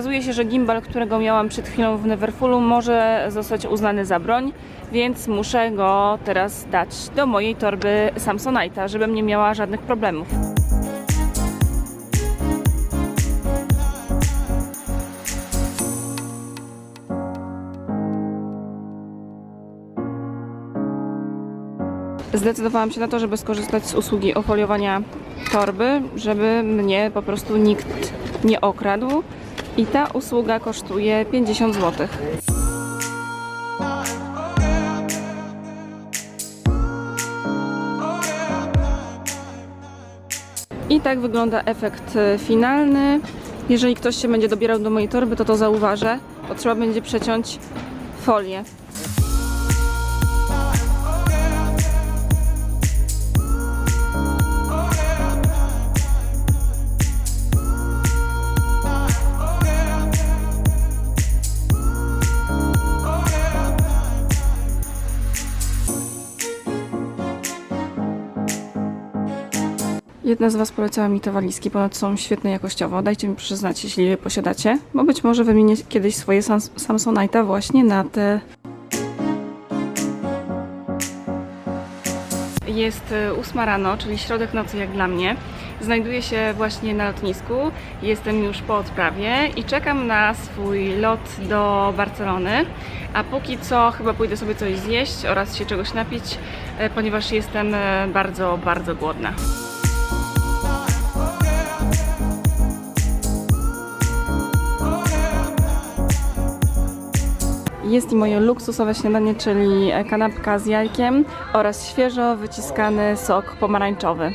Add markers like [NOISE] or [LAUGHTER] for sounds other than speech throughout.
Okazuje się, że gimbal, którego miałam przed chwilą w Neverfullu może zostać uznany za broń, więc muszę go teraz dać do mojej torby Samsonite'a, żebym nie miała żadnych problemów. Zdecydowałam się na to, żeby skorzystać z usługi ofoliowania torby, żeby mnie po prostu nikt nie okradł. I ta usługa kosztuje 50 zł. I tak wygląda efekt e, finalny. Jeżeli ktoś się będzie dobierał do mojej torby, to to zauważę, bo trzeba będzie przeciąć folię. Jedna z Was polecała mi te walizki, ponoć są świetne jakościowo. Dajcie mi przyznać, jeśli je posiadacie, bo być może wymienię kiedyś swoje Sans- Samsonite'a właśnie na te. Jest e, ósma rano, czyli środek nocy jak dla mnie. Znajduję się właśnie na lotnisku. Jestem już po odprawie i czekam na swój lot do Barcelony. A póki co chyba pójdę sobie coś zjeść oraz się czegoś napić, e, ponieważ jestem e, bardzo, bardzo głodna. Jest i moje luksusowe śniadanie, czyli kanapka z jajkiem oraz świeżo wyciskany sok pomarańczowy.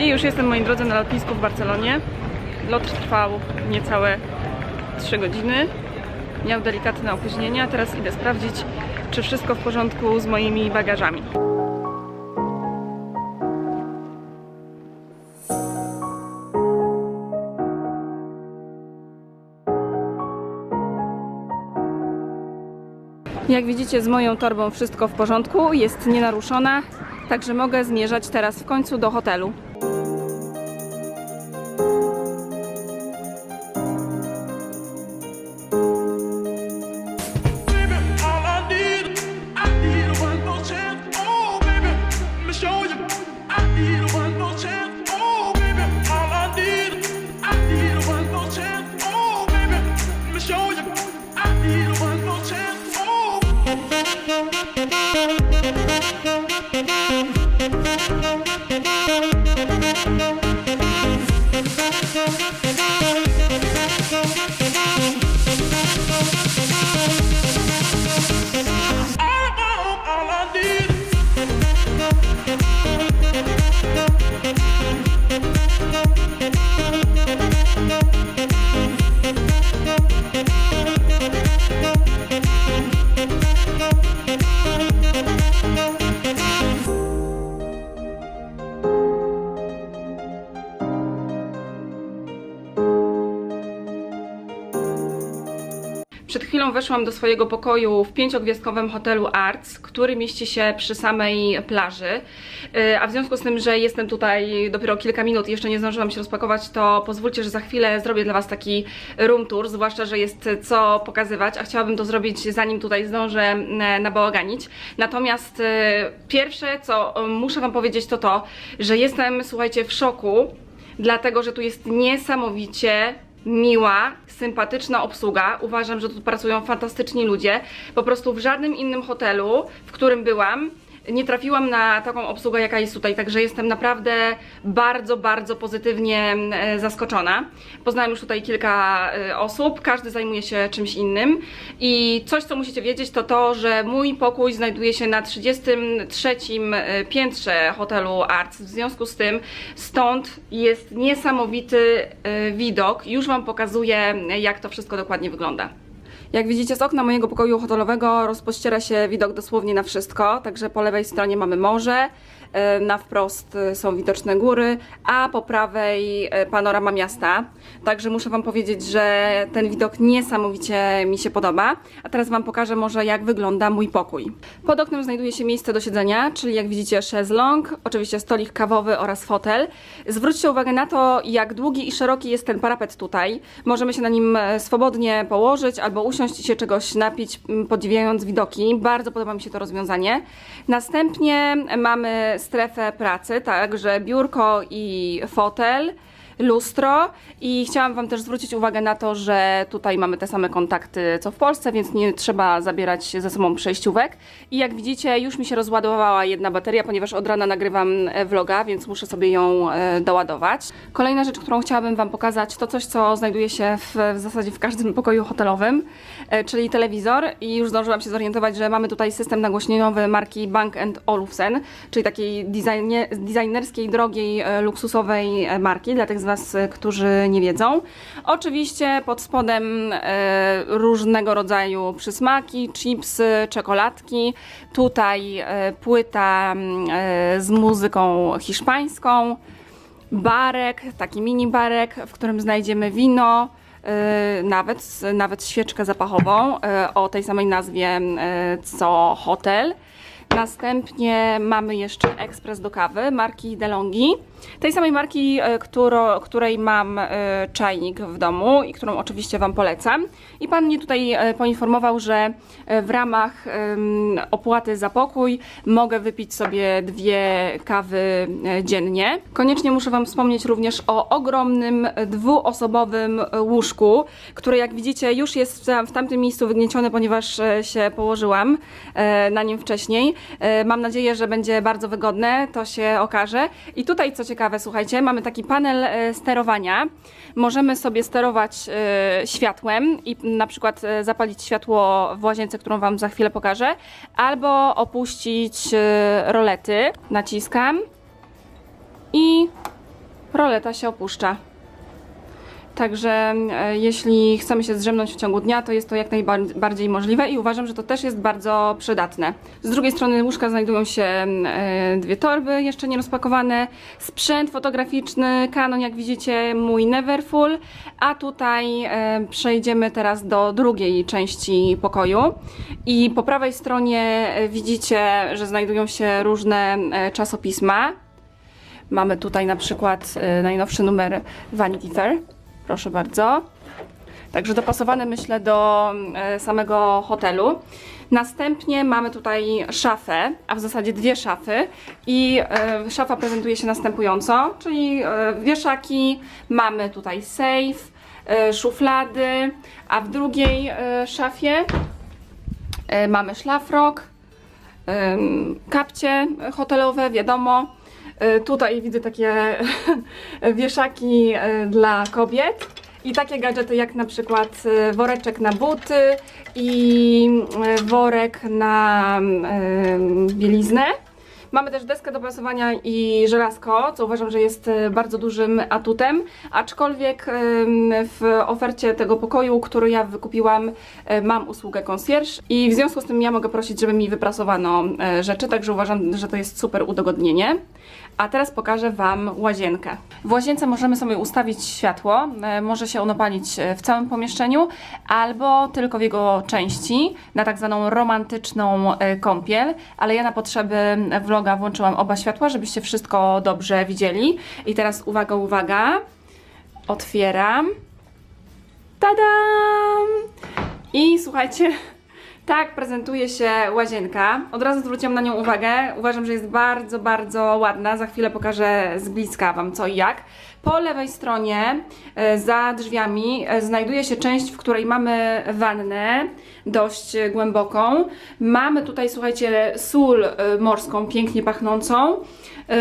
I już jestem, moi drodzy, na lotnisku w Barcelonie. Lot trwał niecałe 3 godziny. Miał delikatne opóźnienia. Teraz idę sprawdzić, czy wszystko w porządku z moimi bagażami. Jak widzicie, z moją torbą wszystko w porządku, jest nienaruszona, także mogę zmierzać teraz w końcu do hotelu. Chwilą weszłam do swojego pokoju w pięciogwiazdkowym hotelu Arts, który mieści się przy samej plaży. Yy, A w związku z tym, że jestem tutaj dopiero kilka minut i jeszcze nie zdążyłam się rozpakować, to pozwólcie, że za chwilę zrobię dla Was taki room tour, zwłaszcza, że jest co pokazywać, a chciałabym to zrobić zanim tutaj zdążę e, nabałaganić. Natomiast e, pierwsze, co muszę Wam powiedzieć, to to, że jestem, słuchajcie, w szoku, dlatego, że tu jest niesamowicie miła, sympatyczna obsługa. Uważam, że tu pracują fantastyczni ludzie. Po prostu w żadnym innym hotelu, w którym byłam, nie trafiłam na taką obsługę, jaka jest tutaj, także jestem naprawdę bardzo, bardzo pozytywnie e, zaskoczona. Poznałam już tutaj kilka e, osób, każdy zajmuje się czymś innym i coś, co musicie wiedzieć, to to, że mój pokój znajduje się na 33 e, piętrze hotelu Arts, w związku z tym stąd jest niesamowity widok. Już Wam pokazuję, jak to wszystko dokładnie wygląda. Jak widzicie z okna mojego pokoju hotelowego rozpościera się widok dosłownie na wszystko, także po lewej stronie mamy morze, na wprost e, są widoczne góry, a po prawej e, panorama miasta. Także muszę Wam powiedzieć, że ten widok niesamowicie mi się podoba. A teraz Wam pokażę może jak wygląda mój pokój. Pod oknem znajduje się miejsce do siedzenia, czyli jak widzicie szezlong, oczywiście stolik kawowy oraz fotel. Zwróćcie uwagę na to, jak długi i szeroki jest ten parapet tutaj. Możemy się na nim e, swobodnie położyć albo usiąść i się czegoś napić, podziwiając widoki. Bardzo podoba mi się to rozwiązanie. Następnie mamy strefę pracy, także biurko i fotel lustro i chciałam Wam też zwrócić uwagę na to, że tutaj mamy te same kontakty co w Polsce, więc nie trzeba zabierać ze sobą przejściówek. I jak widzicie, już mi się rozładowała jedna bateria, ponieważ od rana nagrywam e, vloga, więc muszę sobie ją e, doładować. Kolejna rzecz, którą chciałabym Wam pokazać, to coś, co znajduje się w, w zasadzie w każdym pokoju hotelowym, e, czyli telewizor i już zdążyłam się zorientować, że mamy tutaj system nagłośnieniowy marki Bank Olufsen, czyli takiej designie, designerskiej, drogiej, luksusowej marki dla tych z Was, e, którzy nie wiedzą. Oczywiście pod spodem e, różnego rodzaju przysmaki, chipsy, czekoladki. Tutaj e, płyta mm, z muzyką hiszpańską, barek, taki mini barek, w którym znajdziemy wino, nawet, nawet świeczkę zapachową o tej samej nazwie co hotel. Następnie mamy jeszcze ekspres do kawy marki DeLonghi. Tej samej marki, e, któro, której mam e, czajnik w domu i którą oczywiście Wam polecam. I Pan mnie tutaj e, poinformował, że w ramach opłaty za pokój mogę wypić sobie dwie kawy dziennie. Koniecznie muszę Wam wspomnieć również o ogromnym dwuosobowym łóżku, które jak widzicie już jest w, tam- w tamtym miejscu wygniecione, ponieważ się położyłam na nim wcześniej. Mam nadzieję, że będzie bardzo wygodne, to się okaże. I tutaj co ciekawe, słuchajcie, mamy taki panel e, sterowania. Możemy sobie sterować e, światłem i na przykład e, zapalić światło w łazience, którą Wam za chwilę pokażę, albo opuścić e, rolety. Naciskam i roleta się opuszcza. Także e, jeśli chcemy się zdrzemnąć w ciągu dnia, to jest to jak najbardziej możliwe i uważam, że to też jest bardzo przydatne. Z drugiej strony łóżka znajdują się e, dwie torby jeszcze nie rozpakowane, sprzęt fotograficzny Canon, jak widzicie, mój Neverfull, a tutaj e, przejdziemy teraz do drugiej części pokoju i po prawej stronie widzicie, że znajdują się różne czasopisma. Mamy tutaj na przykład najnowszy numer Vanity Fair. Proszę bardzo. Także dopasowane myślę do e, samego hotelu. Następnie mamy tutaj szafę, a w zasadzie dwie szafy i e, szafa prezentuje się następująco, czyli e, wieszaki, mamy tutaj safe, szuflady, a w drugiej szafie mamy szlafrok, kapcie hotelowe, wiadomo. E, Tutaj widzę takie [LAUGHS] wieszaki e, dla kobiet i takie gadżety jak na przykład e, woreczek na buty i worek na em, bieliznę. Mamy też deskę do prasowania i żelazko, co uważam, że jest bardzo dużym atutem, aczkolwiek w ofercie tego pokoju, który ja wykupiłam, mam usługę concierge i w związku z tym ja mogę prosić, żeby mi wyprasowano rzeczy, także uważam, że to jest super udogodnienie. A teraz pokażę Wam łazienkę. W łazience możemy sobie ustawić światło. E, Może się ono palić e, w całym pomieszczeniu albo tylko w jego części na tak zwaną romantyczną e, kąpiel. Ale ja na potrzeby vloga włączyłam oba światła, żebyście wszystko dobrze widzieli. I teraz uwaga, uwaga. Otwieram. Tadam! I słuchajcie, tak prezentuje się łazienka. Od razu zwróciłam na nią uwagę. Uważam, że jest bardzo, bardzo ładna. Za chwilę pokażę z bliska Wam co i jak. Po lewej stronie, e, za drzwiami, e, znajduje się część, w której mamy wannę, dość głęboką. Mamy tutaj, słuchajcie, sól e, morską, pięknie pachnącą,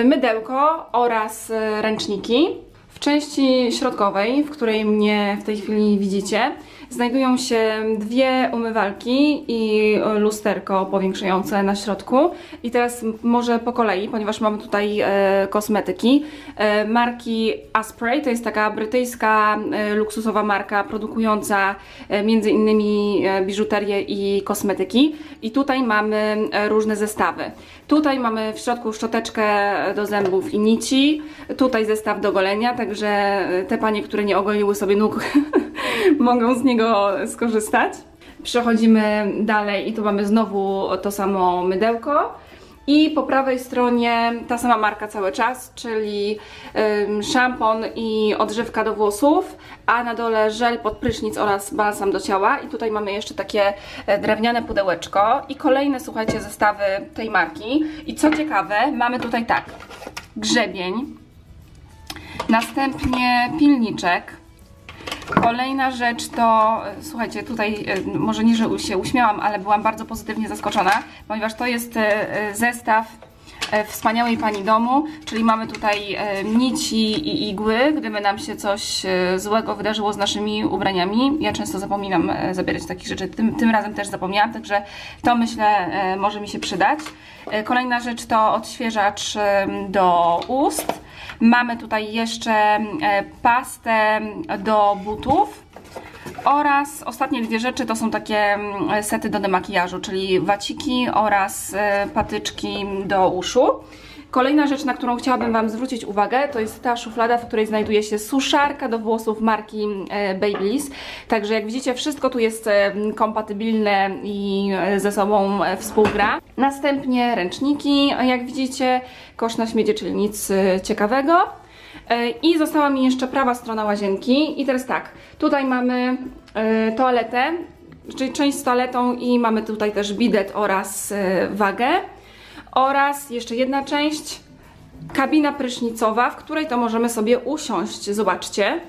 mydełko oraz ręczniki. W części środkowej, w której mnie w tej chwili widzicie, znajdują się dwie umywalki i lusterko powiększające na środku. I teraz może po kolei, ponieważ mamy tutaj e, kosmetyki e, marki Asprey. To jest taka brytyjska e, luksusowa marka produkująca e, między innymi e, biżuterię i kosmetyki. I tutaj mamy e, różne zestawy. Tutaj mamy w środku szczoteczkę do zębów i nici, tutaj zestaw do golenia, także e, te panie, które nie ogoliły sobie nóg, [LAUGHS] [LAUGHS] mogą z niego skorzystać. Przechodzimy dalej i tu mamy znowu to samo mydełko. I po prawej stronie ta sama marka cały czas, czyli szampon i odżywka do włosów, a na dole żel pod prysznic oraz balsam do ciała. I tutaj mamy jeszcze takie e, drewniane pudełeczko i kolejne, słuchajcie, zestawy tej marki. I co ciekawe, mamy tutaj tak, grzebień, następnie pilniczek, Kolejna rzecz to, słuchajcie, tutaj e, może nie, że się uśmiałam, ale byłam bardzo pozytywnie zaskoczona, ponieważ to jest e, e, zestaw wspaniałej pani domu, czyli mamy tutaj nici i igły, gdyby nam się coś złego wydarzyło z naszymi ubraniami. Ja często zapominam zabierać takich rzeczy, tym, tym razem też zapomniałam, także to myślę może mi się przydać. Kolejna rzecz to odświeżacz do ust. Mamy tutaj jeszcze e, pastę do butów. Oraz ostatnie dwie rzeczy to są takie mm, sety do demakijażu, czyli waciki oraz e, patyczki do uszu. Kolejna rzecz, na którą chciałabym Wam zwrócić uwagę, to jest ta szuflada, w której znajduje się suszarka do włosów marki e, Babyliss. Także jak widzicie, wszystko tu jest e, kompatybilne i e, ze sobą współgra. Następnie ręczniki, jak widzicie, kosz na śmiedzie, czyli nic ciekawego. I została mi jeszcze prawa strona łazienki. I teraz tak, tutaj mamy toaletę, czyli część z toaletą i mamy tutaj też bidet oraz wagę. Oraz jeszcze jedna część, kabina prysznicowa, w której to możemy sobie usiąść. Zobaczcie.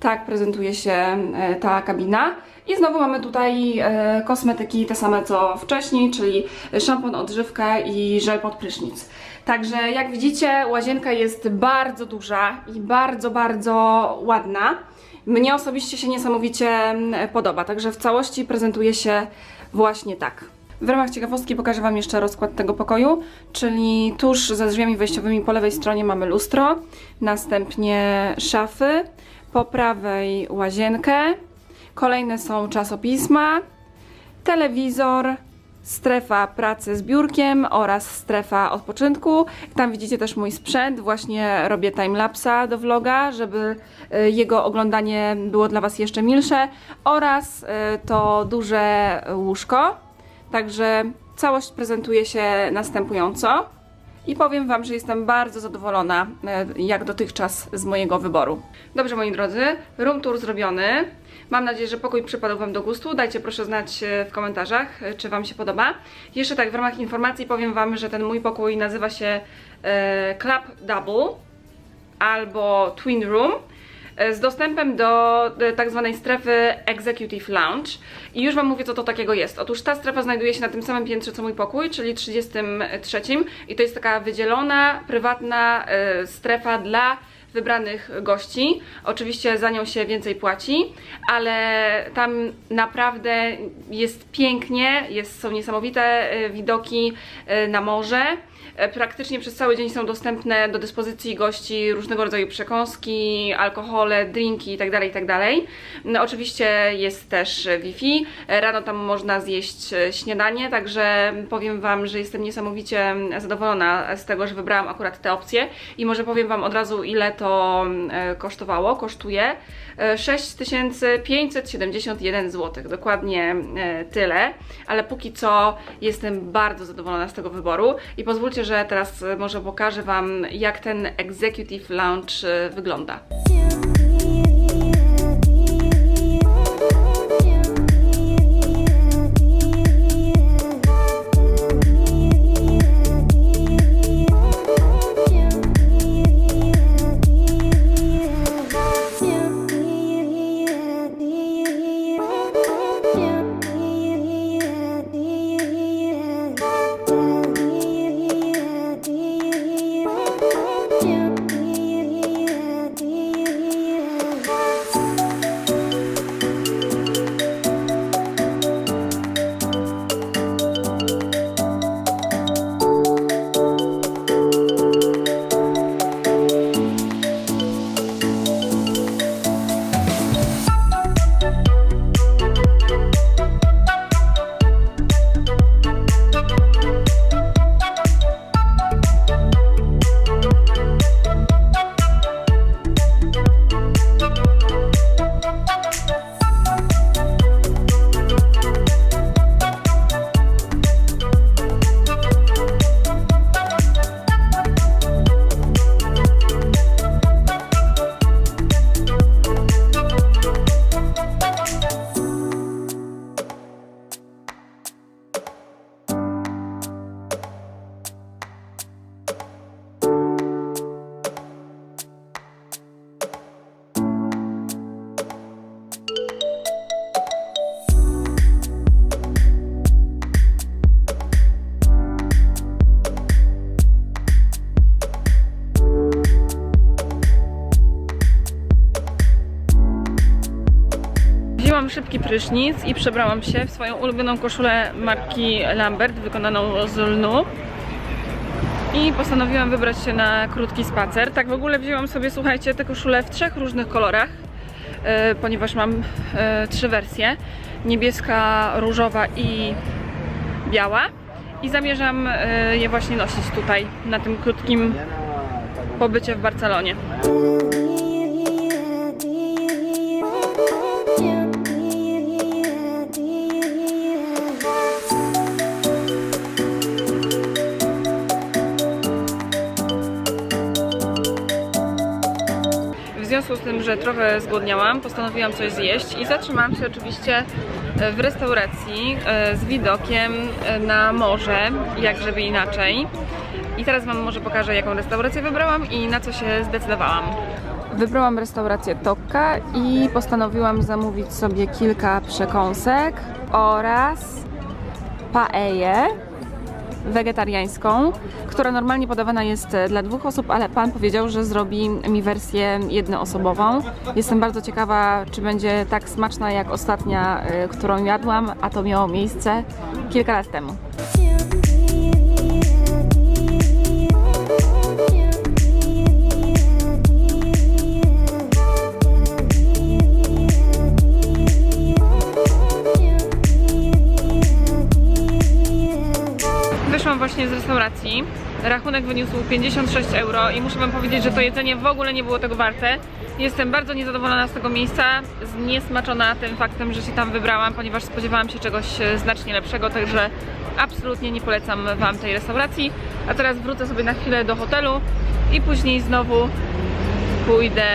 Tak prezentuje się e, ta kabina. I znowu mamy tutaj e, kosmetyki te same co wcześniej, czyli szampon, odżywka i żel pod prysznic. Także jak widzicie, łazienka jest bardzo duża i bardzo, bardzo ładna. Mnie osobiście się niesamowicie mm, podoba, także w całości prezentuje się właśnie tak. W ramach ciekawostki pokażę Wam jeszcze rozkład tego pokoju, czyli tuż za drzwiami wejściowymi po lewej stronie mamy lustro, następnie szafy, po prawej łazienkę, kolejne są czasopisma, telewizor, strefa pracy z biurkiem oraz strefa odpoczynku. Tam widzicie też mój sprzęt. Właśnie robię timelapsa do vloga, żeby y, jego oglądanie było dla Was jeszcze milsze oraz y, to duże łóżko. Także całość prezentuje się następująco. I powiem Wam, że jestem bardzo zadowolona, e, jak dotychczas, z mojego wyboru. Dobrze, moi drodzy, room tour zrobiony. Mam nadzieję, że pokój przypadł Wam do gustu. Dajcie proszę znać e, w komentarzach, e, czy Wam się podoba. Jeszcze tak, w ramach informacji powiem Wam, że ten mój pokój nazywa się Club Double albo Twin Room z dostępem do e, tak zwanej strefy Executive Lounge. I już Wam mówię, co to takiego jest. Otóż ta strefa znajduje się na tym samym piętrze, co mój pokój, czyli 33. I to jest taka wydzielona, prywatna e, strefa dla wybranych gości. Oczywiście za nią się więcej płaci, ale tam naprawdę jest pięknie, jest, są niesamowite e, widoki e, na morze. E, Praktycznie przez cały dzień są dostępne do dyspozycji gości różnego rodzaju przekąski, alkohole, drinki itd. itd. No, oczywiście jest też Wi-Fi. E, Rano tam można zjeść e, śniadanie, także powiem Wam, że jestem niesamowicie zadowolona z tego, że wybrałam akurat te opcje i może powiem Wam od razu ile to e, kosztowało. Kosztuje e, 6571 zł, dokładnie e, tyle, ale póki co jestem bardzo zadowolona z tego wyboru i pozwólcie, że teraz e, może pokażę Wam jak ten Executive Lounge e, wygląda. Prysznic i przebrałam się w swoją ulubioną koszulę marki Lambert, wykonaną z lnu. I postanowiłam wybrać się na krótki spacer. Tak w ogóle wzięłam sobie, słuchajcie, te koszule w trzech różnych kolorach, e, ponieważ mam e, trzy wersje. Niebieska, różowa i biała. I zamierzam e, je właśnie nosić tutaj, na tym krótkim pobycie w Barcelonie. Związku z tym, że trochę zgłodniałam, postanowiłam coś zjeść i zatrzymałam się oczywiście w restauracji e, z widokiem e, na morze, jak żeby inaczej. I teraz Wam może pokażę, jaką restaurację wybrałam i na co się zdecydowałam. Wybrałam restaurację Tokka i postanowiłam zamówić sobie kilka przekąsek oraz paeję wegetariańską, która normalnie podawana jest e, dla dwóch osób, ale pan powiedział, że zrobi mi wersję jednoosobową. Jestem bardzo ciekawa, czy będzie tak smaczna jak ostatnia, e, którą jadłam, a to miało miejsce kilka lat temu. Właśnie z restauracji. Rachunek wyniósł 56 euro i muszę Wam powiedzieć, że to jedzenie w ogóle nie było tego warte. Jestem bardzo niezadowolona z tego miejsca, zniesmaczona tym faktem, że się tam wybrałam, ponieważ spodziewałam się czegoś e, znacznie lepszego, także absolutnie nie polecam Wam tej restauracji. A teraz wrócę sobie na chwilę do hotelu i później znowu pójdę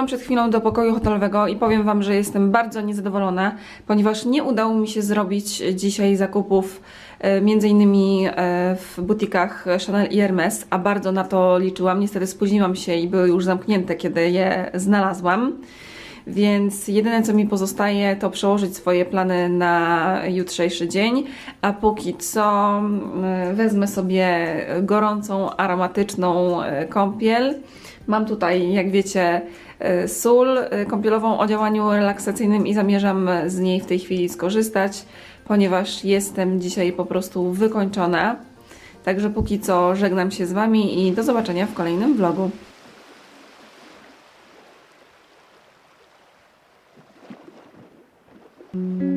Wkroczyłam przed chwilą do pokoju hotelowego i powiem Wam, że jestem bardzo niezadowolona, ponieważ nie udało mi się zrobić dzisiaj zakupów e, między innymi e, w butikach Chanel i Hermes, a bardzo na to liczyłam. Niestety spóźniłam się i były już zamknięte, kiedy je znalazłam. Więc jedyne co mi pozostaje to przełożyć swoje plany na jutrzejszy dzień, a póki co mm, wezmę sobie gorącą, aromatyczną e, kąpiel. Mam tutaj, jak wiecie, e, sól y, kąpielową o działaniu relaksacyjnym i zamierzam z niej w tej chwili skorzystać, ponieważ jestem dzisiaj po prostu wykończona. Także póki co żegnam się z Wami i do zobaczenia w kolejnym vlogu. Mm.